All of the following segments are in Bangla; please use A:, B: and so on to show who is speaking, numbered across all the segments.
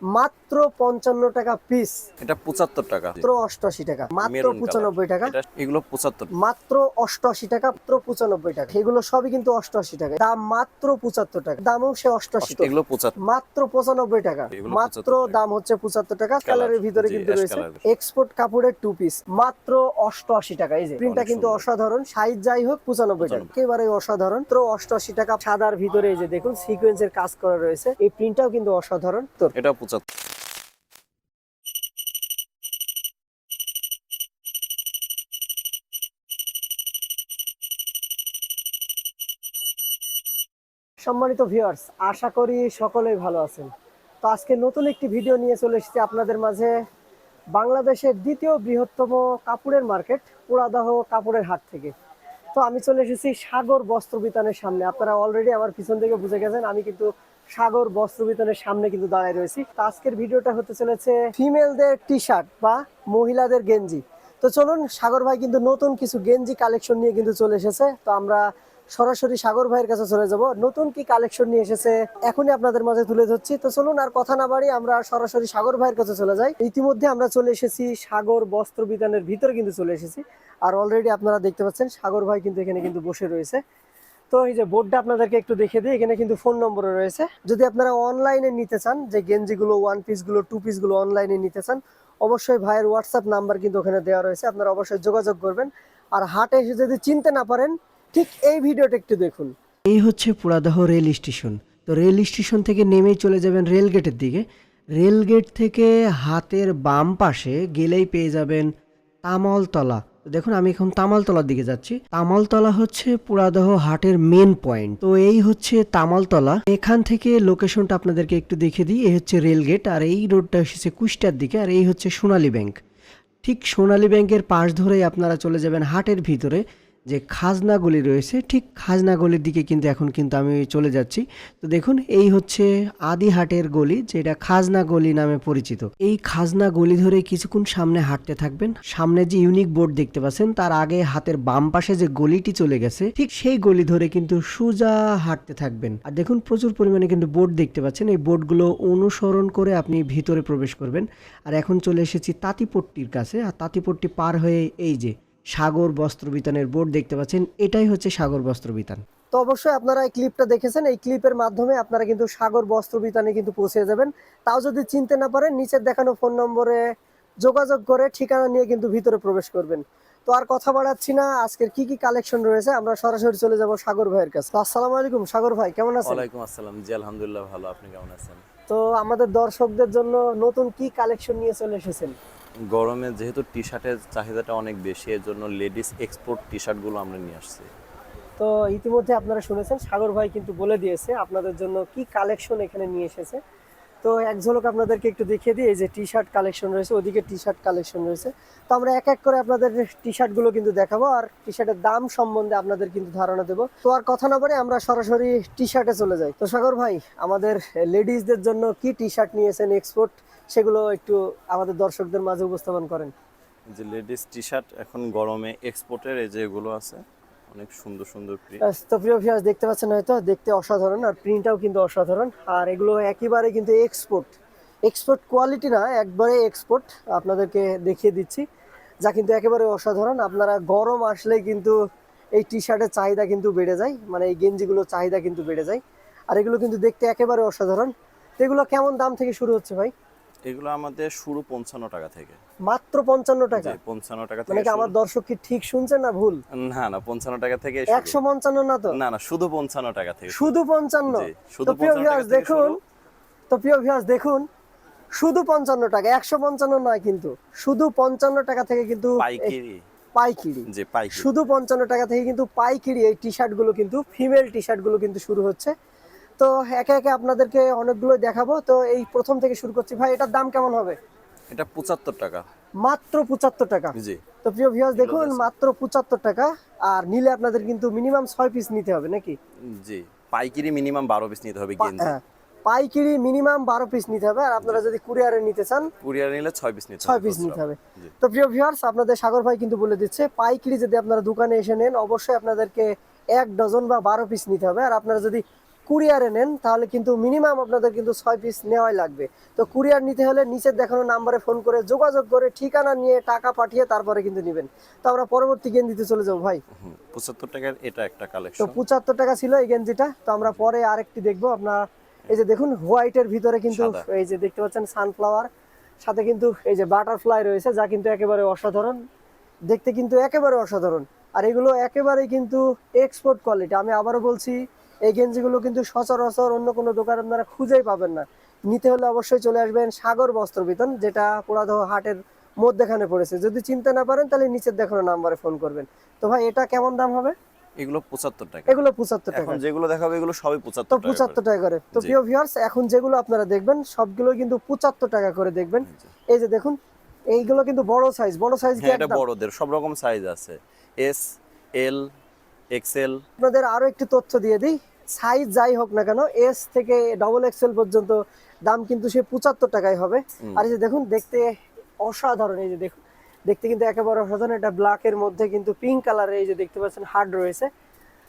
A: মাত্র পঞ্চান্ন টাকা পিস
B: এটা পঁচাত্তর টাকা।
A: মাত্র অষ্টআশি টাকা। মাত্র পঁচানব্বই টাকা।
B: এগুলো পঁচাত্তর।
A: মাত্র অষ্টআশি টাকা মাত্র পঁচানব্বই টাকা। এগুলো সবই কিন্তু অষ্টআশি টাকা। দাম মাত্র পঁচাত্তর টাকা। দামও সে অষ্টআশি
B: এগুলো
A: মাত্র পঁচানব্বই টাকা। মাত্র দাম হচ্ছে পঁচাত্তর টাকা। কালারের ভিতরে কিন্তু রয়েছে এক্সপোর্ট কাপড়ের টু পিস মাত্র অষ্টআশি টাকা। এই যে প্রিন্টটা কিন্তু অসাধারণ। সাইজ যাই হোক পঁচানব্বই টাকা।
B: 95
A: একেবারে অসাধারণ। তো অষ্টআশি টাকা। সাদার ভিতরে এই যে দেখুন সিকোয়েন্সের কাজ করা রয়েছে। এই প্রিন্টটাও কিন্তু অসাধারণ। তো
B: এটা পঁচাত্তর।
A: সম্মানিত ভিউয়ার্স আশা করি সকলেই ভালো আছেন। তো আজকে নতুন একটি ভিডিও নিয়ে চলে এসেছি আপনাদের মাঝে। বাংলাদেশের দ্বিতীয় বৃহত্তম কাপড়ের মার্কেট পুরাদাহ কাপড়ের হাট থেকে। তো আমি চলে এসেছি সাগর বস্ত্র বিতানের সামনে। আপনারা অলরেডি আমার পিছন থেকে বুঝে গেছেন, আমি কিন্তু সাগর বস্ত্র বিতানের সামনে কিন্তু দাঁড়ায় রয়েছি। আজকের ভিডিওটা হতে চলেছে ফিমেলদের টি শার্ট বা মহিলাদের গেঞ্জি। তো চলুন, সাগর ভাই কিন্তু নতুন কিছু গেঞ্জি কালেকশন নিয়ে কিন্তু চলে এসেছে। তো আমরা সরাসরি সাগর ভাইয়ের কাছে চলে যাব। নতুন কি কালেকশন নিয়ে এসেছে এখনই আপনাদের মাঝে তুলে ধরছি। তো চলুন, আর কথা না বাড়ি আমরা সরাসরি সাগর ভাইয়ের কাছে চলে যাই। ইতিমধ্যে আমরা চলে এসেছি সাগর বস্ত্র বিতানের ভিতরে কিন্তু চলে এসেছি। আর অলরেডি আপনারা দেখতে পাচ্ছেন, সাগর ভাই কিন্তু এখানে কিন্তু বসে রয়েছে। তো এই যে বোর্ডটা আপনাদেরকে একটু দেখে দিই, এখানে কিন্তু ফোন নম্বরও রয়েছে। যদি আপনারা অনলাইনে নিতে চান, যে গেঞ্জিগুলো ওয়ান পিসগুলো টু পিসগুলো অনলাইনে নিতে চান, অবশ্যই ভাইয়ের হোয়াটসঅ্যাপ নাম্বার কিন্তু ওখানে দেওয়া রয়েছে, আপনারা অবশ্যই যোগাযোগ করবেন। আর হাটে এসে যদি চিনতে না পারেন, ঠিক এই ভিডিওটা একটু দেখুন।
C: এই হচ্ছে পুরাদহ রেল স্টেশন। তো রেল স্টেশন থেকে নেমেই চলে যাবেন রেল গেটের দিকে। রেল গেট থেকে হাতের বাম পাশে গেলেই পেয়ে যাবেন তামালতলা। দেখুন, আমি এখন তামালতলার দিকে যাচ্ছি। তামালতলা হচ্ছে পুরাদহ হাটের মেন পয়েন্ট তো এই হচ্ছে তামালতলা। এখান থেকে লোকেশনটা আপনাদেরকে একটু দেখে দিই। এই হচ্ছে রেলগেট আর এই রোডটা এসেছে কুষ্টার দিকে আর এই হচ্ছে সোনালী ব্যাংক ঠিক সোনালী ব্যাংকের পাশ ধরেই আপনারা চলে যাবেন হাটের ভিতরে। যে খাজনাগুলি রয়েছে, ঠিক খাজনাগুলির দিকে কিন্তু এখন কিন্তু আমি চলে যাচ্ছি। তো দেখুন, এই হচ্ছে আদি হাটের গলি, যেটা খাজনা গলি নামে পরিচিত। এই খাজনা গলি ধরে কিছুক্ষণ সামনে হাঁটতে থাকবেন। সামনে যে ইউনিক বোর্ড দেখতে পাচ্ছেন, তার আগে হাতের বাম পাশে যে গলিটি চলে গেছে, ঠিক সেই গলি ধরে কিন্তু সোজা হাঁটতে থাকবেন। আর দেখুন, প্রচুর পরিমাণে কিন্তু বোর্ড দেখতে পাচ্ছেন। এই বোর্ডগুলো অনুসরণ করে আপনি ভিতরে প্রবেশ করবেন। আর এখন চলে এসেছি তাঁতিপট্টির কাছে। আর তাঁতিপট্টি পার হয়ে এই যে সাগর বস্ত্র বিতানের বোর্ড দেখতে পাচ্ছেন। এটাই হচ্ছে সাগর বস্ত্র বিতান।
A: তো অবশ্যই আপনারা এই ক্লিপটা দেখেছেন। এই ক্লিপের মাধ্যমে আপনারা কিন্তু সাগর বস্ত্র বিতানে কিন্তু পৌঁছে যাবেন। তাও যদি চিনতে না পারেন নিচের দেখানো ফোন নম্বরে যোগাযোগ করে ঠিকানা নিয়ে কিন্তু ভিতরে প্রবেশ করবেন। তো আর কথা বাড়াচ্ছি না। আজকের কি কি কালেকশন রয়েছে আমরা সরাসরি চলে যাব সাগর ভাইয়ের কাছে। আসসালামু আলাইকুম সাগর ভাই কেমন আছেন?
B: ওয়ালাইকুম আসসালাম। জি আলহামদুলিল্লাহ ভালো। আপনি কেমন আছেন?
A: তো আমাদের দর্শকদের জন্য নতুন কি কালেকশন নিয়ে চলে এসেছেন?
B: গরমে যেহেতু টি শার্টের চাহিদাটা অনেক বেশি এর জন্য লেডিস এক্সপোর্ট টি শার্টগুলো আমরা নিয়ে আসছি।
A: তো ইতিমধ্যে আপনারা শুনেছেন, সাগর ভাই কিন্তু বলে দিয়েছে আপনাদের জন্য কি কালেকশন এখানে নিয়ে এসেছে। তো এক ঝলক আপনাদেরকে একটু দেখিয়ে দিই, এই যে টি শার্ট কালেকশন রয়েছে, ওদিকে টি শার্ট কালেকশন রয়েছে। তো আমরা এক এক করে আপনাদের টি শার্টগুলো কিন্তু দেখাবো, আর টি শার্টের দাম সম্বন্ধে আপনাদের কিন্তু ধারণা দেবো। তো আর কথা না বলে আমরা সরাসরি টি শার্টে চলে যাই। তো সাগর ভাই, আমাদের লেডিসদের জন্য কি টি শার্ট নিয়েছেন এক্সপোর্ট সেগুলো একটু আমাদের দর্শকদের মাঝে উপস্থাপন করেন।
B: যে লেডিস টি শার্ট এখন গরমে এক্সপোর্টের এই যেগুলো আছে অনেক সুন্দর সুন্দর প্রিন্ট
A: তো প্রিয় দেখতে পাচ্ছেন হয়তো? দেখতে অসাধারণ আর প্রিন্টটাও কিন্তু অসাধারণ। আর এগুলো একেবারে কিন্তু এক্সপোর্ট এক্সপোর্ট কোয়ালিটি না, একবারে এক্সপোর্ট আপনাদেরকে দেখিয়ে দিচ্ছি। যা কিন্তু একেবারে অসাধারণ। আপনারা গরম আসলেই কিন্তু এই টি শার্টের চাহিদা কিন্তু বেড়ে যায়। মানে এই গেঞ্জিগুলোর চাহিদা কিন্তু বেড়ে যায়। আর এগুলো কিন্তু দেখতে একেবারে অসাধারণ। তো এগুলো কেমন দাম থেকে শুরু হচ্ছে ভাই?
B: এগুলো আমাদের শুরু পঞ্চান্ন টাকা থেকে।
A: মাত্র পঞ্চান্ন টাকা?
B: পঞ্চান্ন টাকা
A: মানে
B: থেকে
A: আমার দর্শক কি ঠিক শুনছেন না ভুল?
B: না না পঞ্চান্ন টাকা থেকে
A: একশো পঞ্চান্ন না তো?
B: না না শুধু পঞ্চান্ন টাকা থেকে
A: শুধু পঞ্চান্ন?
B: শুধু
A: তো প্রিয়
B: 55 টাকা
A: ভিউয়ার্স
B: থেকে
A: দেখুন তো প্রিয় ভিউয়ার্স দেখুন শুধু পঞ্চান্ন টাকা একশো পঞ্চান্ন নয় কিন্তু শুধু পঞ্চান্ন টাকা থেকে কিন্তু
B: পাইকারি।
A: পাইকিরি।
B: যে পাইকারি।
A: শুধু পঞ্চান্ন টাকা থেকে কিন্তু পাইকিরি এই টি শার্টগুলো কিন্তু ফিমেল টি শার্টগুলো কিন্তু শুরু হচ্ছে। তো একে একে আপনাদেরকে অনেকগুলো দেখাবো। তো এই প্রথম থেকে শুরু করছি। ভাই এটার দাম কেমন হবে?
B: এটা পঁচাত্তর টাকা।
A: মাত্র পঁচাত্তর টাকা?
B: জি।
A: তো প্রিয় ভিউয়ার্স দেখুন মাত্র পঁচাত্তর টাকা। আর নিলে আপনাদের কিন্তু মিনিমাম ছয় পিস নিতে হবে নাকি?
B: জি। পাইকারি মিনিমাম বারো পিস নিতে হবে গেঞ্জি।
A: হ্যাঁ, পাইকিরি মিনিমাম বারো পিস নিতে হবে। আর আপনারা যদি কুরিয়ারে নিতে চান
B: কুরিয়ার নিলে ছয় পিস নিতে
A: ছয় পিস নিতে হবে। তো প্রিয় ভিউয়ার্স আপনাদের সাগর ভাই কিন্তু বলে দিচ্ছে পাইকিরি যদি আপনারা দোকানে এসে নেন অবশ্যই আপনাদেরকে এক ডজন বা বারো পিস নিতে হবে। আর আপনারা যদি কুরিয়ারে নেন তাহলে কিন্তু মিনিমাম আপনাদের কিন্তু ছয় পিস নেওয়াই লাগবে। তো কুরিয়ার নিতে হলে নিচের দেখানো নাম্বারে ফোন করে যোগাযোগ করে ঠিকানা নিয়ে টাকা পাঠিয়ে তারপরে কিন্তু নেবেন। তো আমরা পরবর্তী গেঞ্জিতে চলে যাব ভাই।
B: পঁচাত্তর টাকার এটা একটা কালেকশন তো
A: পঁচাত্তর টাকা ছিল এই গেঞ্জিটা। তো আমরা পরে আরেকটি দেখব। আপনার এই যে দেখুন হোয়াইটের ভিতরে কিন্তু এই যে দেখতে পাচ্ছেন সানফ্লাওয়ার সাথে কিন্তু এই যে বাটারফ্লাই রয়েছে যা কিন্তু একেবারে অসাধারণ। দেখতে কিন্তু একেবারে অসাধারণ। আর এগুলো একেবারেই কিন্তু এক্সপোর্ট কোয়ালিটি আমি আবারও বলছি এই গেঞ্জিগুলো কিন্তু সচরাচর অন্য কোনো দোকান আপনারা খুঁজেই পাবেন না। নিতে হলে অবশ্যই চলে আসবেন সাগর বস্ত্র বিতন যেটা পোড়াদহ হাটের মধ্যেখানে পড়েছে। যদি চিনতে না পারেন তাহলে নিচের দেখানো নাম্বারে ফোন করবেন। তো ভাই এটা কেমন দাম হবে?
B: এগুলো পঁচাত্তর টাকা।
A: এগুলো পঁচাত্তর টাকা।
B: এখন যেগুলো দেখাবো এগুলো সবই
A: তো
B: পঁচাত্তর টাকা
A: পঁচাত্তর টাকা করে। তো প্রিয় ভিউয়ার্স এখন যেগুলো আপনারা দেখবেন সবগুলো কিন্তু পঁচাত্তর টাকা করে দেখবেন। এই যে দেখুন এইগুলো কিন্তু বড় সাইজ বড় সাইজ কি
B: হ্যাঁ
A: একদম?
B: বড়দের সব রকম সাইজ আছে। এস এল এক্সেল
A: আপনাদের আরও একটি তথ্য দিয়ে দিই। সাইজ যাই হোক না কেন এস থেকে ডবল এক্সেল পর্যন্ত দাম কিন্তু সে পঁচাত্তর টাকায় হবে। আর এই যে দেখুন দেখতে অসাধারণ এই যে দেখুন। দেখতে কিন্তু একেবারে অসাধারণ এটা ব্ল্যাকের মধ্যে কিন্তু পিঙ্ক কালারের এই যে দেখতে পাচ্ছেন হার্ড রয়েছে।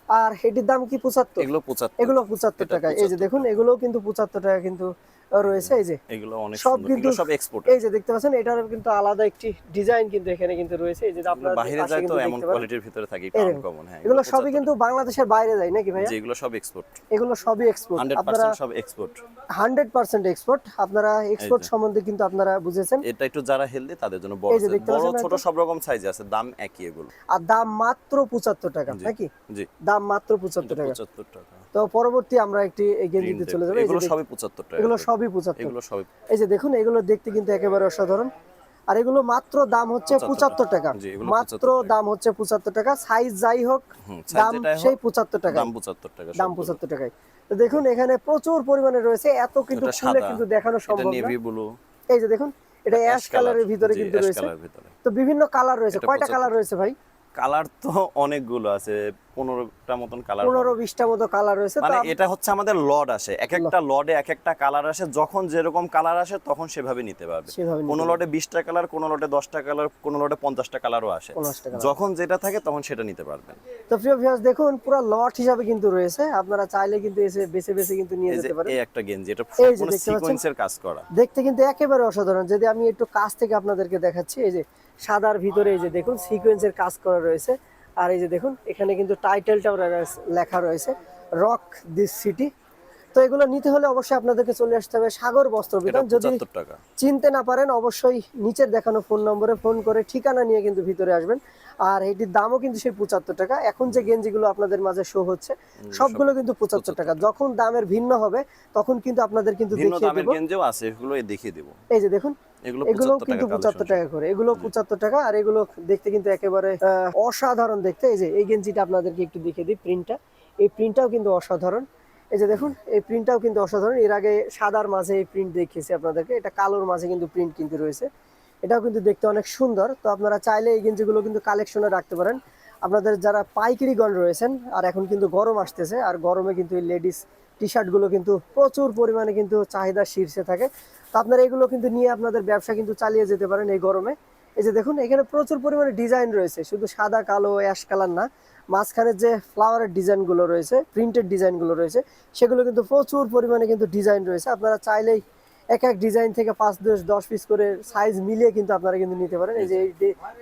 A: আর এটির দাম কি পঁচাত্তর?
B: এগুলো পঁচাত্তর।
A: এগুলো পঁচাত্তর টাকা এই যে দেখুন এগুলোও কিন্তু পঁচাত্তর টাকা কিন্তু রয়েছে এই যে
B: এগুলো অনেক
A: সব কিন্তু
B: সব এক্সপোর্ট
A: এই যে দেখতে পাচ্ছেন এটার কিন্তু আলাদা একটি ডিজাইন কিন্তু এখানে কিন্তু রয়েছে এই যে আপনারা
B: বাইরে যায় তো এমন কোয়ালিটির ভিতরে থাকে হ্যাঁ
A: এগুলো সবই কিন্তু বাংলাদেশের বাইরে যায় নাকি ভাইয়া?
B: যেগুলো সব এক্সপোর্ট
A: এগুলো সবই এক্সপোর্ট আপনারা
B: সব এক্সপোর্ট
A: হান্ড্রেড পার্সেন্ট এক্সপোর্ট আপনারা এক্সপোর্ট সম্বন্ধে কিন্তু আপনারা বুঝেছেন।
B: এটা একটু যারা হেলদি তাদের জন্য বড় বড় ছোট সব রকম সাইজ আছে দাম একই এগুলো।
A: আর দাম মাত্র পঁচাত্তর টাকা নাকি?
B: জি।
A: দাম মাত্র পঁচাত্তর টাকা।
B: পঁচাত্তর টাকা।
A: তো পরবর্তী আমরা একটি গেঞ্জিতে চলে। যাব।
B: এগুলো সবই পঁচাত্তর টাকা
A: এগুলো। সবই পঁচাত্তর।
B: এগুলো সবই
A: এই যে দেখুন এগুলো দেখতে কিন্তু একেবারে অসাধারণ। আর এগুলো মাত্র দাম হচ্ছে
B: 75
A: পঁচাত্তর টাকা। মাত্র দাম হচ্ছে পঁচাত্তর টাকা। সাইজ যাই হোক দাম সেই পঁচাত্তর টাকা
B: দাম পঁচাত্তর টাকা
A: দাম। পঁচাত্তর টাকায়। তো দেখুন এখানে প্রচুর পরিমাণে রয়েছে। এত কিন্তু খুলে কিন্তু দেখানো সম্ভব না। এই যে দেখুন এটা অ্যাশ কালারের ভিতরে কিন্তু রয়েছে। তো বিভিন্ন কালার রয়েছে। কয়টা কালার রয়েছে ভাই?
B: কালার তো অনেকগুলো আছে। পনেরোটা মতন কালার
A: পনেরো বিশটা মতো কালার রয়েছে
B: মানে এটা হচ্ছে আমাদের লড আসে। এক একটা লডে এক একটা কালার আসে যখন যেরকম কালার আসে তখন সেভাবে নিতে পারবে। কোন লটে বিশটা কালার কোন লটে দশটা কালার কোন লটে পঞ্চাশটা কালারও আসে। যখন যেটা থাকে তখন সেটা নিতে পারবেন
A: তো প্রিয় ভিউয়ার্স দেখুন পুরো লট হিসাবে কিন্তু রয়েছে। আপনারা চাইলে কিন্তু এসে বেছে বেছে কিন্তু নিয়ে যেতে পারেন।
B: এই একটা গেঞ্জি এটা সম্পূর্ণ সিকোয়েন্সের কাজ করা।
A: দেখতে কিন্তু একেবারে অসাধারণ। যদি আমি একটু কাছ থেকে আপনাদেরকে দেখাচ্ছি এই যে সাদার ভিতরে এই যে দেখুন সিকোয়েন্সের কাজ করা রয়েছে। আর এই যে দেখুন এখানে কিন্তু টাইটেলটাও লেখা রয়েছে রক দিস সিটি তো এগুলো নিতে হলে অবশ্যই আপনাদেরকে চলে আসতে হবে সাগর বস্ত্র বিতান যদি চিনতে না পারেন অবশ্যই নিচের দেখানো ফোন নম্বরে ফোন করে ঠিকানা নিয়ে কিন্তু ভিতরে আসবেন। আর এটির দামও কিন্তু সেই পঁচাত্তর টাকা। এখন যে গেঞ্জিগুলো আপনাদের মাঝে শো হচ্ছে সবগুলো কিন্তু পঁচাত্তর টাকা। যখন দামের ভিন্ন হবে তখন কিন্তু আপনাদের কিন্তু দেখিয়ে দেবো।
B: গেঞ্জিও আছে এগুলো দেখিয়ে দিব।
A: এই যে দেখুন
B: এগুলো
A: এগুলো কিন্তু পঁচাত্তর টাকা করে। এগুলো পঁচাত্তর টাকা আর এগুলো দেখতে কিন্তু একেবারে অসাধারণ দেখতে। এই যে এই গেঞ্জিটা আপনাদেরকে একটু দেখিয়ে দিই প্রিন্টটা এই প্রিন্টটাও কিন্তু অসাধারণ। এই যে দেখুন, এই প্রিন্টটাও কিন্তু অসাধারণ। এর আগে সাদার মাঝে এই প্রিন্ট দেখিয়েছি আপনাদেরকে। এটা কালোর মাঝে কিন্তু প্রিন্ট কিন্তু রয়েছে। এটাও কিন্তু দেখতে অনেক সুন্দর। তো আপনারা চাইলে এই গেঞ্জিগুলো কিন্তু কালেকশনে রাখতে পারেন। আপনাদের যারা পাইকারিগণ রয়েছেন, আর এখন কিন্তু গরম আসতেছে, আর গরমে কিন্তু এই লেডিস টি শার্টগুলো কিন্তু প্রচুর পরিমাণে কিন্তু চাহিদা শীর্ষে থাকে। তো আপনারা এগুলো কিন্তু নিয়ে আপনাদের ব্যবসা কিন্তু চালিয়ে যেতে পারেন এই গরমে। এই যে দেখুন, এখানে প্রচুর পরিমাণে ডিজাইন রয়েছে। শুধু সাদা, কালো অ্যাশ কালার না। মাঝখানে যে ফ্লাওয়ারের ডিজাইনগুলো রয়েছে প্রিন্টেড ডিজাইনগুলো রয়েছে সেগুলো কিন্তু প্রচুর পরিমাণে কিন্তু ডিজাইন রয়েছে। আপনারা চাইলেই এক এক ডিজাইন থেকে পাঁচ দশ দশ পিস করে সাইজ মিলিয়ে কিন্তু আপনারা কিন্তু নিতে পারেন। এই যে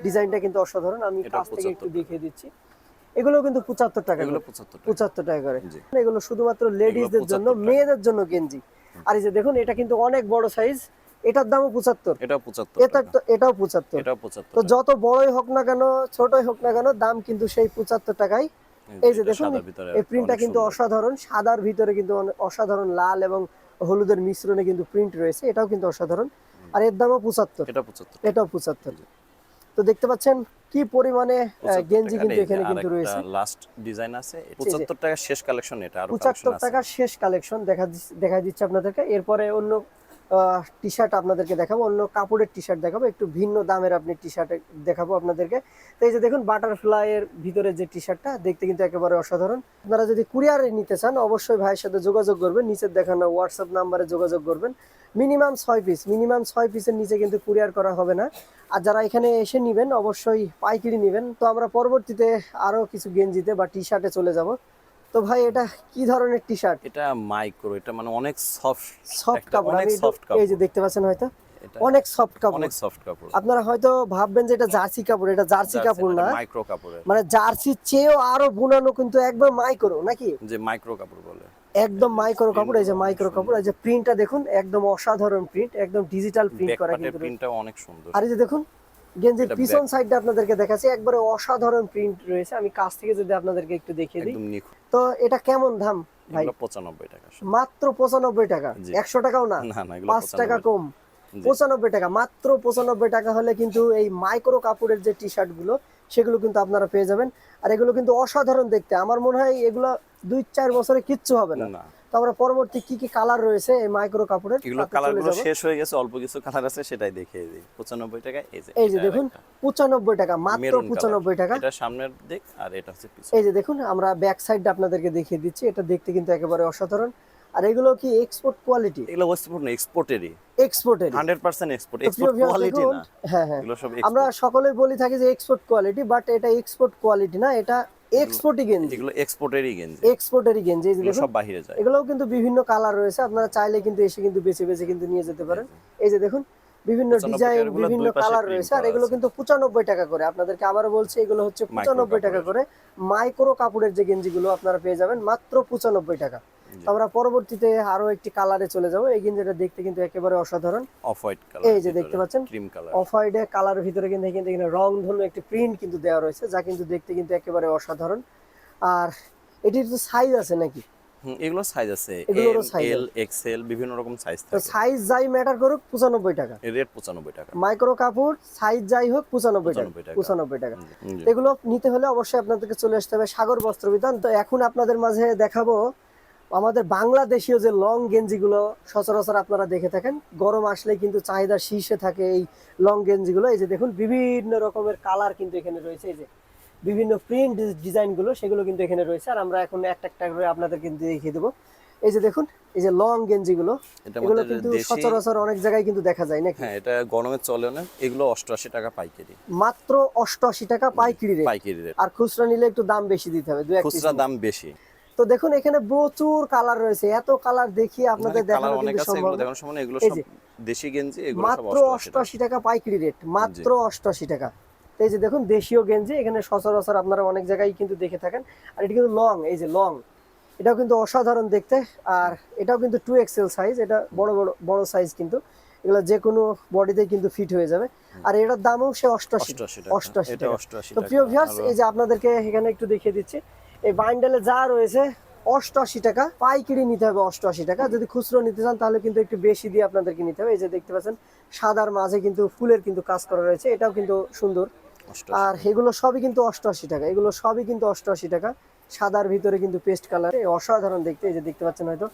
A: ডিজাইনটা কিন্তু অসাধারণ। আমি কাছ থেকে একটু
B: 75
A: দেখিয়ে দিচ্ছি। এগুলো কিন্তু পঁচাত্তর টাকা।
B: পঁচাত্তর টাকা।
A: করে। এগুলো শুধুমাত্র লেডিসদের জন্য মেয়েদের জন্য গেঞ্জি। আর এই যে দেখুন এটা কিন্তু অনেক বড় সাইজ এটার দামও পঁচাত্তর।
B: এটা পঁচাত্তর
A: এটা
B: টাকা।
A: এটাও পঁচাত্তর।
B: এটা পঁচাত্তর
A: তো যত বড়ই হোক না কেন ছোটই হোক না কেন দাম কিন্তু সেই পঁচাত্তর টাকাই এই যে দেখুন এই প্রিন্টটা কিন্তু অসাধারণ। সাদার ভিতরে কিন্তু অসাধারণ লাল এবং হলুদের মিশ্রণে কিন্তু প্রিন্ট রয়েছে। এটাও কিন্তু অসাধারণ। আর এর দামও পঁচাত্তর।
B: এটা পঁচাত্তর
A: এটাও পঁচাত্তর। তো দেখতে পাচ্ছেন কি পরিমাণে গেঞ্জি কিন্তু এখানে কিন্তু রয়েছে।
B: লাস্ট ডিজাইন আছে। পঁচাত্তর টাকা শেষ কালেকশন এটা আরও
A: পঁচাত্তর
B: কালেকশন আছে।
A: টাকার শেষ কালেকশন দেখা দেখা দিচ্ছে আপনাদেরকে। এরপরে অন্য টি শার্ট আপনাদেরকে দেখাবো, অন্য কাপড়ের টি শার্ট দেখাবো, একটু ভিন্ন দামের আপনি টি শার্ট দেখাবো আপনাদেরকে। তো এই যে দেখুন বাটারফ্লাই এর ভিতরে যে টি শার্টটা দেখতে কিন্তু একেবারে অসাধারণ। আপনারা যদি কুরিয়ারে নিতে চান, অবশ্যই ভাইয়ের সাথে যোগাযোগ করবেন নিচের দেখানো হোয়াটসঅ্যাপ নাম্বারে যোগাযোগ করবেন। মিনিমাম ছয় পিস মিনিমাম ছয় পিসের নিচে কিন্তু কুরিয়ার করা হবে না। আর যারা এখানে এসে নেবেন, অবশ্যই পাইকারি নেবেন। তো আমরা পরবর্তীতে আরও কিছু গেঞ্জিতে বা টি শার্টে চলে যাব। তো ভাই এটা কি ধরনের টি শার্ট
B: এটা মাইক্রো এটা মানে অনেক সফট
A: সফট কাপড়
B: অনেক সফট কাপড়
A: এই যে দেখতে পাচ্ছেন হয়তো? অনেক সফট কাপড়।
B: অনেক সফট কাপড়।
A: আপনারা হয়তো ভাববেন যে এটা জার্সি কাপড় এটা জার্সি কাপড় না।
B: মাইক্রো কাপড়ের।
A: মানে জার্সির চেয়েও আরও বুনানো কিন্তু একবার মাইক্রো নাকি?
B: যে মাইক্রো কাপড় বলে।
A: একদম মাইক্রো কাপড় এই যে মাইক্রো কাপড় এই যে প্রিন্টটা দেখুন একদম অসাধারণ প্রিন্ট একদম ডিজিটাল প্রিন্ট করা কিন্তু রয়েছে।
B: প্রিন্টটাও অনেক সুন্দর।
A: আর এই যে দেখুন গেঞ্জির পিছন সাইডটা আপনাদেরকে দেখাচ্ছি। একবারে অসাধারণ প্রিন্ট রয়েছে। আমি কাছ থেকে যদি আপনাদেরকে একটু দেখিয়ে দিই। তো এটা কেমন দাম ভাই?
B: এগুলো পঁচানব্বই টাকা
A: মাত্র পঁচানব্বই টাকা।
B: জি।
A: একশো টাকাও না?
B: না না এগুলো
A: পাঁচ টাকা কম। পঁচানব্বই টাকা। মাত্র পঁচানব্বই টাকা হলে কিন্তু এই মাইক্রো কাপড়ের যে টি শার্টগুলো সেগুলো কিন্তু আপনারা পেয়ে যাবেন। আর এগুলো কিন্তু অসাধারণ দেখতে। আমার মনে হয় এগুলো দুই চার বছরে কিচ্ছু হবে না।
B: না
A: তো আমরা পরবর্তী কি কি কালার রয়েছে এই মাইক্রো কাপড়ের
B: এগুলো
A: তাতে
B: কালার
A: চলে
B: গুলো
A: যাব।
B: শেষ হয়ে গেছে অল্প কিছু কালার আছে সেটাই দেখিয়ে দিই। পঁচানব্বই টাকা এই যে
A: এই যে দেখুন
B: একটা।
A: পঁচানব্বই টাকা মাত্র
B: Maroon color।
A: পঁচানব্বই টাকা।
B: এটা সামনের দিক আর এটা হচ্ছে পিছন।
A: এই যে দেখুন আমরা ব্যাক সাইডটা আপনাদেরকে দেখিয়ে দিচ্ছি এটা দেখতে কিন্তু একেবারে অসাধারণ। আর এগুলো কি এক্সপোর্ট কোয়ালিটি
B: এগুলো ওয়েস্টপোর্ট না এক্সপোর্টেরই
A: এক্সপোর্টের
B: hundred percent export export quality না।
A: হ্যাঁ হ্যাঁ।
B: এগুলো সব
A: আমরা সকলেই বলি থাকি যে এক্সপোর্ট কোয়ালিটি বাট এটা এক্সপোর্ট কোয়ালিটি না এটা গেঞ্জি।
B: এগুলো এক্সপোর্টেরই গেঞ্জি।
A: এক্সপোর্টেরই গেঞ্জি এই দেখুন।
B: সব বাইরে যায়।
A: এগুলোও কিন্তু বিভিন্ন কালার রয়েছে আপনারা চাইলে কিন্তু এসে কিন্তু বেছে বেছে কিন্তু নিয়ে যেতে পারেন। এই যে দেখুন বিভিন্ন ডিজাইন বিভিন্ন কালার রয়েছে আর এগুলো কিন্তু পঁচানব্বই টাকা করে। আপনাদেরকে আবারও বলছি এগুলো হচ্ছে পঁচানব্বই টাকা করে। মাইক্রো কাপড়ের যে গেঞ্জিগুলো আপনারা পেয়ে যাবেন মাত্র পঁচানব্বই টাকা। আমরা পরবর্তীতে আরও একটি কালারে চলে যাব। এই গেঞ্জিটা দেখতে কিন্তু একেবারে অসাধারণ।
B: অফ হোয়াইট কালার
A: এই যে দেখতে পাচ্ছেন?
B: ক্রিম কালার
A: অফ হোয়াইটে কালারের ভিতরে কিন্তু কিন্তু এখানে রং ধনু একটি প্রিন্ট কিন্তু দেওয়া রয়েছে যা কিন্তু দেখতে কিন্তু একেবারে অসাধারণ। আর এটির তো সাইজ আছে নাকি?
B: এগুলো সাইজ আছে।
A: এগুলোরও
B: এম
A: size
B: এল এক্সেল বিভিন্ন রকম সাইজ থাকে।
A: সাইজ যাই ম্যাটার করুক পঁচানব্বই টাকা।
B: রেট পঁচানব্বই টাকা।
A: মাইক্রো কাপড় সাইজ যাই হোক পঁচানব্বই টাকা।
B: 95 টাকা।
A: পঁচানব্বই টাকা।
B: হুম, জি।
A: এগুলো নিতে হলে অবশ্যই আপনাদেরকে চলে আসতে হবে সাগর বস্ত্র বিতান। তো এখন আপনাদের মাঝে দেখাবো আমাদের বাংলাদেশীয় যে লং গেঞ্জিগুলো সচরাচর আপনারা দেখে থাকেন গরম আসলে কিন্তু চাহিদা শীর্ষে থাকে এই লং গেঞ্জিগুলো। এই যে দেখুন বিভিন্ন রকমের কালার কিন্তু এখানে রয়েছে। এই যে বিভিন্ন প্রিন্ট ডিজাইনগুলো সেগুলো কিন্তু এখানে রয়েছে। আর আমরা এখন একটা একটা করে আপনাদের কিন্তু দেখিয়ে দেবো। এই যে দেখুন এই যে লং গেঞ্জিগুলো এগুলো কিন্তু সচরাচর অনেক জায়গায় কিন্তু দেখা যায় নাকি?
B: হ্যাঁ এটা গরমে চলে না। এগুলো অষ্টআশি টাকা পাইকারি।
A: মাত্র অষ্টআশি টাকা পাইকারি রেট
B: পাইকারি রেট
A: আর খুচরা নিলে একটু দাম বেশি দিতে হবে
B: খুচরা দাম বেশি।
A: তো দেখুন এখানে প্রচুর কালার রয়েছে। এত কালার দেখিয়ে আপনাদের
B: কালার
A: দেখানো কিন্তু সম্ভব
B: এগুলো
A: না।
B: দেখানোর সময় না, এগুলো সব দেশি গেঞ্জি এগুলো সব
A: মাত্র
B: অষ্টআশি টাকা।
A: অষ্টআশি পাইকারি রেট মাত্র অষ্টআশি টাকা। এই যে দেখুন দেশীয় গেঞ্জি এখানে সচরাচর আপনারা অনেক জায়গায় কিন্তু দেখে থাকেন। আর এটা কিন্তু লং এই যে লং এটাও কিন্তু অসাধারণ দেখতে। আর এটাও কিন্তু টু এক্সেল সাইজ এটা বড় বড় বড় সাইজ কিন্তু। এগুলো যে কোনো বডিতে কিন্তু ফিট হয়ে যাবে। আর এটার দামও সে অষ্টআশি
B: এটা
A: টাকা।
B: অষ্টআশি
A: তো প্রিয় ভিউয়ার্স এই যে আপনাদেরকে এখানে একটু দেখিয়ে দিচ্ছি। এই বান্ডেলে যা রয়েছে অষ্টআশি টাকা পাইকারি নিতে হবে অষ্টআশি টাকা। যদি খুচরো নিতে চান তাহলে কিন্তু একটু বেশি দিয়ে আপনাদেরকে নিতে হবে। এই যে দেখতে পাচ্ছেন সাদার মাঝে কিন্তু ফুলের কিন্তু কাজ করা রয়েছে। এটাও কিন্তু সুন্দর। আর এগুলো সবই কিন্তু অষ্টআশি টাকা। এগুলো সবই কিন্তু অষ্টআশি টাকা। সাদার ভিতরে কিন্তু পেস্ট কালার। অসাধারণ দেখতে এই যে দেখতে পাচ্ছেন হয়তো।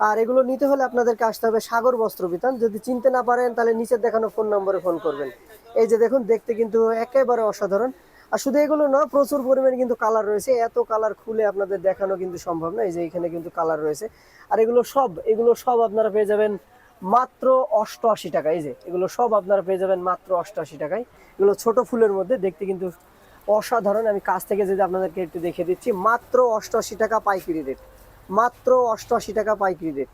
A: আর এগুলো নিতে হলে আপনাদেরকে আসতে হবে সাগর বস্ত্র বিতান। যদি চিনতে না পারেন তাহলে নিচের দেখানো ফোন নম্বরে ফোন করবেন। এই যে দেখুন দেখতে কিন্তু একেবারে অসাধারণ। আর শুধু এগুলো না, প্রচুর পরিমাণে কিন্তু কালার রয়েছে। এত কালার খুলে আপনাদের দেখানো কিন্তু সম্ভব না। এই যে এখানে কিন্তু কালার রয়েছে। আর এগুলো সব এগুলো সব আপনারা পেয়ে যাবেন মাত্র অষ্টআশি টাকা এই যে, এগুলো সব আপনারা পেয়ে যাবেন মাত্র অষ্টআশি টাকায়। এগুলো ছোট ফুলের মধ্যে দেখতে কিন্তু অসাধারণ। আমি কাছ থেকে যদি আপনাদেরকে একটু দেখে দিচ্ছি, মাত্র অষ্টআশি টাকা পাইকারি রেট মাত্র অষ্টআশি টাকা পাইকারি রেট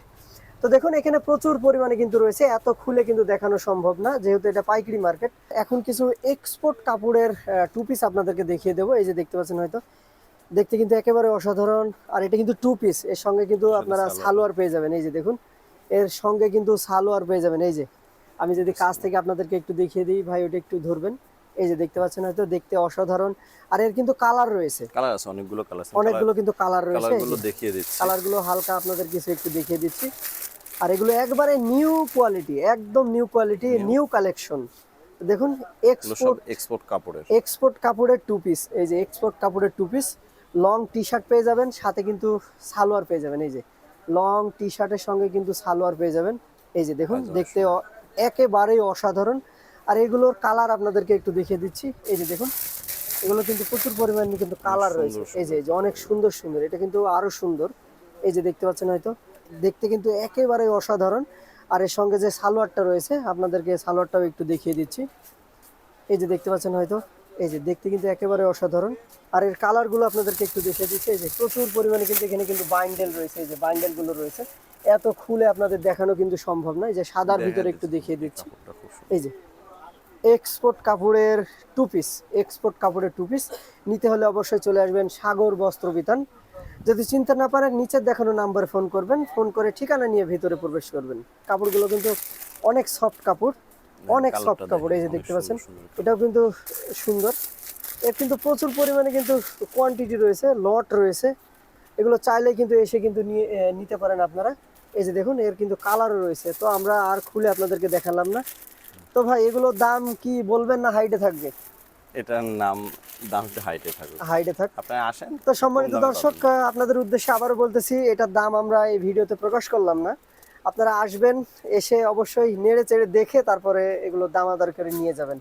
A: তো দেখুন এখানে প্রচুর পরিমাণে কিন্তু রয়েছে। এত খুলে কিন্তু দেখানো সম্ভব না যেহেতু এটা পাইকারি মার্কেট। এখন কিছু এক্সপোর্ট কাপড়ের টু পিস আপনাদেরকে দেখিয়ে দেবো। এই যে দেখতে পাচ্ছেন হয়তো। দেখতে কিন্তু একেবারে অসাধারণ। আর এটা কিন্তু টু পিস এর সঙ্গে কিন্তু আপনারা
B: সালোয়ার।
A: পেয়ে যাবেন। এই যে দেখুন এর সঙ্গে কিন্তু সালোয়ার পেয়ে যাবেন। এই যে আমি যদি কাছ থেকে আপনাদেরকে একটু দেখিয়ে দিই ভাই ওটা একটু ধরবেন। এই যে দেখতে পাচ্ছেন হয়তো দেখতে অসাধারণ। আর এর কিন্তু কালার রয়েছে।
B: কালার আছে অনেকগুলো কালার আছে।
A: অনেকগুলো কিন্তু কালার রয়েছে।
B: কালার
A: এই
B: গুলো দেখিয়ে দিচ্ছি।
A: কালারগুলো হালকা আপনাদের কিছু একটু দেখিয়ে দিচ্ছি। আর এগুলো একবারে নিউ কোয়ালিটি একদম নিউ কোয়ালিটি নিউ কালেকশন দেখুন এক্সপোর্ট
B: এক্সপোর্ট কাপড়ের।
A: এক্সপোর্ট কাপড়ের টু পিস এই যে এক্সপোর্ট কাপড়ের two piece long T shirt পেয়ে যাবেন সাথে কিন্তু সালোয়ার পেয়ে যাবেন এই যে লং টি শার্টের সঙ্গে কিন্তু সালোয়ার পেয়ে যাবেন এই যে দেখুন দেখতে একেবারেই অসাধারণ। আর এগুলোর কালার আপনাদেরকে একটু দেখিয়ে দিচ্ছি এই যে দেখুন এগুলো কিন্তু প্রচুর পরিমাণে কিন্তু কালার রয়েছে এই যে এই যে অনেক সুন্দর সুন্দর এটা কিন্তু আরও সুন্দর এই যে দেখতে পাচ্ছেন হয়তো দেখতে কিন্তু একেবারে অসাধারণ। আর এর সঙ্গে যে সালোয়ারটা রয়েছে আপনাদেরকে সালোয়ারটাও একটু দেখিয়ে দিচ্ছি। এই যে দেখতে পাচ্ছেন হয়তো? এই যে দেখতে কিন্তু একেবারে অসাধারণ। আর এর কালারগুলো আপনাদেরকে একটু দেখিয়ে দিচ্ছে। এই যে প্রচুর পরিমাণে কিন্তু এখানে কিন্তু বাইন্ডেল রয়েছে। এই যে বাইন্ডেলগুলো রয়েছে। এত খুলে আপনাদের দেখানো কিন্তু সম্ভব নয় যে সাদার ভিতরে একটু দেখিয়ে দিচ্ছি। এই যে এক্সপোর্ট কাপড়ের টু পিস এক্সপোর্ট কাপড়ের টু পিস। নিতে হলে অবশ্যই চলে আসবেন সাগর বস্ত্র বিতান। যদি চিন্তা না পারেন নিচের দেখানো নাম্বারে ফোন করবেন। ফোন করে ঠিকানা নিয়ে ভিতরে প্রবেশ করবেন। কাপড়গুলো কিন্তু অনেক সফট কাপড় অনেক
B: কালারটা
A: সফট কাপড় এই যে দেখতে পাচ্ছেন। এটাও কিন্তু সুন্দর। এর কিন্তু প্রচুর পরিমাণে কিন্তু কোয়ান্টিটি রয়েছে লট রয়েছে। এগুলো চাইলে কিন্তু এসে কিন্তু নিয়ে নিতে পারেন আপনারা। এই যে দেখুন এর কিন্তু কালারও রয়েছে। তো আমরা আর খুলে আপনাদেরকে দেখালাম না। তো ভাই এগুলোর দাম কি বলবেন না হাইটে থাকবে?
B: এটার নাম দামটা হাইটে থাকবে
A: হাইটে থাক
B: আপনারা আসেন
A: তো সম্মানিত দর্শক আপনাদের উদ্দেশ্যে আবারও বলতেছি এটার দাম আমরা এই ভিডিওতে প্রকাশ করলাম না। আপনারা আসবেন এসে অবশ্যই নেড়ে চেড়ে দেখে তারপরে এগুলো দামাদার করে নিয়ে যাবেন।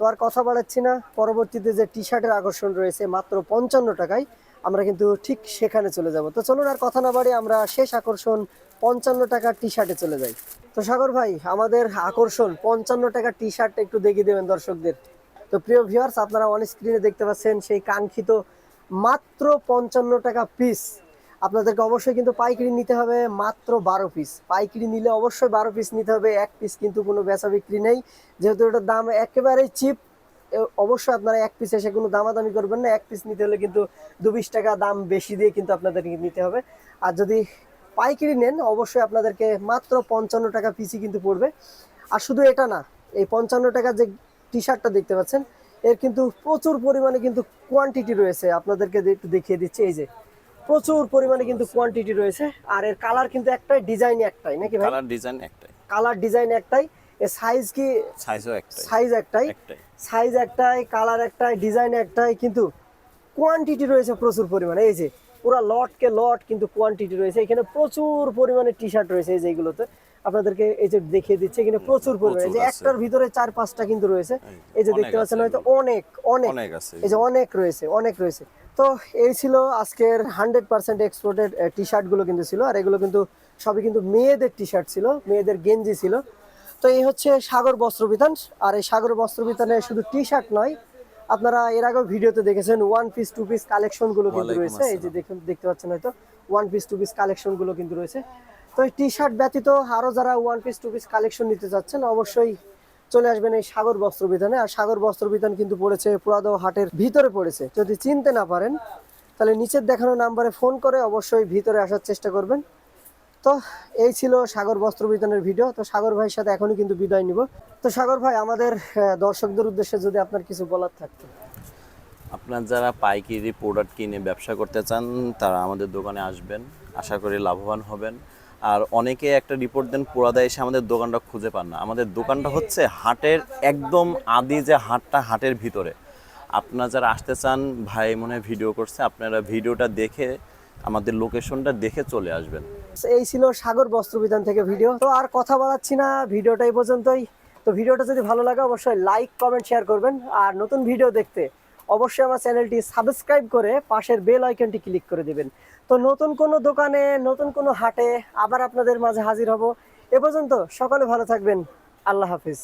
A: তো আর কথা বাড়াচ্ছি না পরবর্তীতে যে টি শার্টের আকর্ষণ রয়েছে মাত্র পঞ্চান্ন টাকায় আমরা কিন্তু ঠিক সেখানে চলে যাব। তো চলুন আর কথা না বাড়িয়ে আমরা শেষ আকর্ষণ পঞ্চান্ন টাকার টি শার্টে চলে যাই। তো সাগর ভাই আমাদের আকর্ষণ পঞ্চান্ন টাকার টি শার্ট একটু দেখিয়ে দেবেন দর্শকদের। তো প্রিয় ভিউয়ার্স আপনারা অন স্ক্রিনে দেখতে পাচ্ছেন সেই কাঙ্ক্ষিত মাত্র পঞ্চান্ন টাকা পিস আপনাদেরকে অবশ্যই কিন্তু পাইকারি নিতে হবে মাত্র বারো পিস পাইকারি নিলে অবশ্যই বারো পিস নিতে হবে, এক পিস কিন্তু কোনো বেচা বিক্রি নেই। যেহেতু এটার দাম একেবারেই চিপ অবশ্যই আপনারা এক পিস এসে কোনো দামাদামি করবেন না। এক পিস নিতে হলে কিন্তু দু টাকা দাম বেশি দিয়ে কিন্তু আপনাদেরকে নিতে হবে। আর যদি পাইকারি নেন, অবশ্যই আপনাদেরকে মাত্র পঞ্চান্ন টাকা পিসই কিন্তু পড়বে। আর শুধু এটা না, এই পঞ্চান্ন টাকা যে টি শার্টটা দেখতে পাচ্ছেন। এর কিন্তু প্রচুর পরিমাণে কিন্তু কোয়ান্টিটি রয়েছে। আপনাদেরকে একটু দেখিয়ে দিচ্ছি। এই যে প্রচুর পরিমাণে কিন্তু কোয়ান্টিটি রয়েছে। আর এর কালার কিন্তু একটাই ডিজাইন একটাই নাকি ভাই?
B: কালার ডিজাইন একটাই।
A: কালার ডিজাইন একটাই। এর সাইজ কি?
B: সাইজও একটাই।
A: সাইজ একটাই। সাইজ একটাই কালার একটাই ডিজাইন একটাই কিন্তু কোয়ান্টিটি রয়েছে প্রচুর পরিমাণে। এই যে পুরো লটকে লট কিন্তু কোয়ান্টিটি রয়েছে। এখানে প্রচুর পরিমাণে টি শার্ট রয়েছে এই যে এগুলোতে। আপনাদেরকে এই যে দেখিয়ে দিচ্ছে এখানে প্রচুর পরিমাণে যে একটার ভিতরে চার পাঁচটা কিন্তু রয়েছে। এই যে দেখতে পাচ্ছেন হয়তো অনেক অনেক। এই যে অনেক রয়েছে অনেক রয়েছে। তো এই ছিল আজকের হান্ড্রেড পার্সেন্ট এক্সপোর্টেড টি শার্টগুলো কিন্তু ছিল আর এগুলো কিন্তু সবই কিন্তু মেয়েদের টি শার্ট ছিল মেয়েদের গেঞ্জি ছিল। তো এই হচ্ছে সাগর বস্ত্র বিতান আর এই সাগর বস্ত্র বিতানে শুধু টি শার্ট নয় আপনারা এর আগেও ভিডিওতে দেখেছেন ওয়ান পিস টু পিস কালেকশনগুলো কিন্তু রয়েছে। এই যে দেখুন দেখতে পাচ্ছেন হয়তো ওয়ান পিস টু পিস কালেকশনগুলো কিন্তু রয়েছে। তো টি শার্ট ব্যতীত আরও যারা one piece two piece collection নিতে চাচ্ছেন অবশ্যই চলে আসবেন এই সাগর বস্ত্র বিধানে। আর সাগর বস্ত্র বিধান কিন্তু পড়েছে পুরাদহ হাটের ভিতরে পড়েছে। যদি চিনতে না পারেন, তাহলে নিচের দেখানো নাম্বারে ফোন করে অবশ্যই ভিতরে আসার চেষ্টা করবেন। তো এই ছিল সাগর বস্ত্র বিতানের ভিডিও। তো সাগর ভাইয়ের সাথে এখনই কিন্তু বিদায় নিব। তো সাগর ভাই, আমাদের দর্শকদের উদ্দেশ্যে যদি আপনার কিছু বলার থাকতো।
B: আপনার যারা পাইকারি প্রোডাক্ট কিনে ব্যবসা করতে চান, তারা আমাদের দোকানে আসবেন। আশা করি লাভবান হবেন। আর অনেকে একটা রিপোর্ট দেন পোড়াদা এসে আমাদের দোকানটা খুঁজে পান না। আমাদের দোকানটা হচ্ছে হাটের একদম আদি যে হাটটা হাটের ভিতরে। আপনারা যারা আসতে চান, ভাই মনে ভিডিও করছে, আপনারা ভিডিওটা দেখে, আমাদের লোকেশনটা দেখে চলে আসবেন।
A: এই ছিল সাগর বস্ত্র বিধান থেকে ভিডিও তো আর কথা বাড়াচ্ছি না ভিডিওটা এই পর্যন্তই। তো ভিডিওটা যদি ভালো লাগে, অবশ্যই লাইক কমেন্ট শেয়ার করবেন। আর নতুন ভিডিও দেখতে, অবশ্যই আমার চ্যানেলটি সাবস্ক্রাইব করে পাশের বেল আইকনটি ক্লিক করে দিবেন। তো নতুন কোনো দোকানে, নতুন কোনো হাটে আবার আপনাদের মাঝে হাজির হব। এ পর্যন্ত সকলে ভালো থাকবেন। আল্লাহ হাফিজ।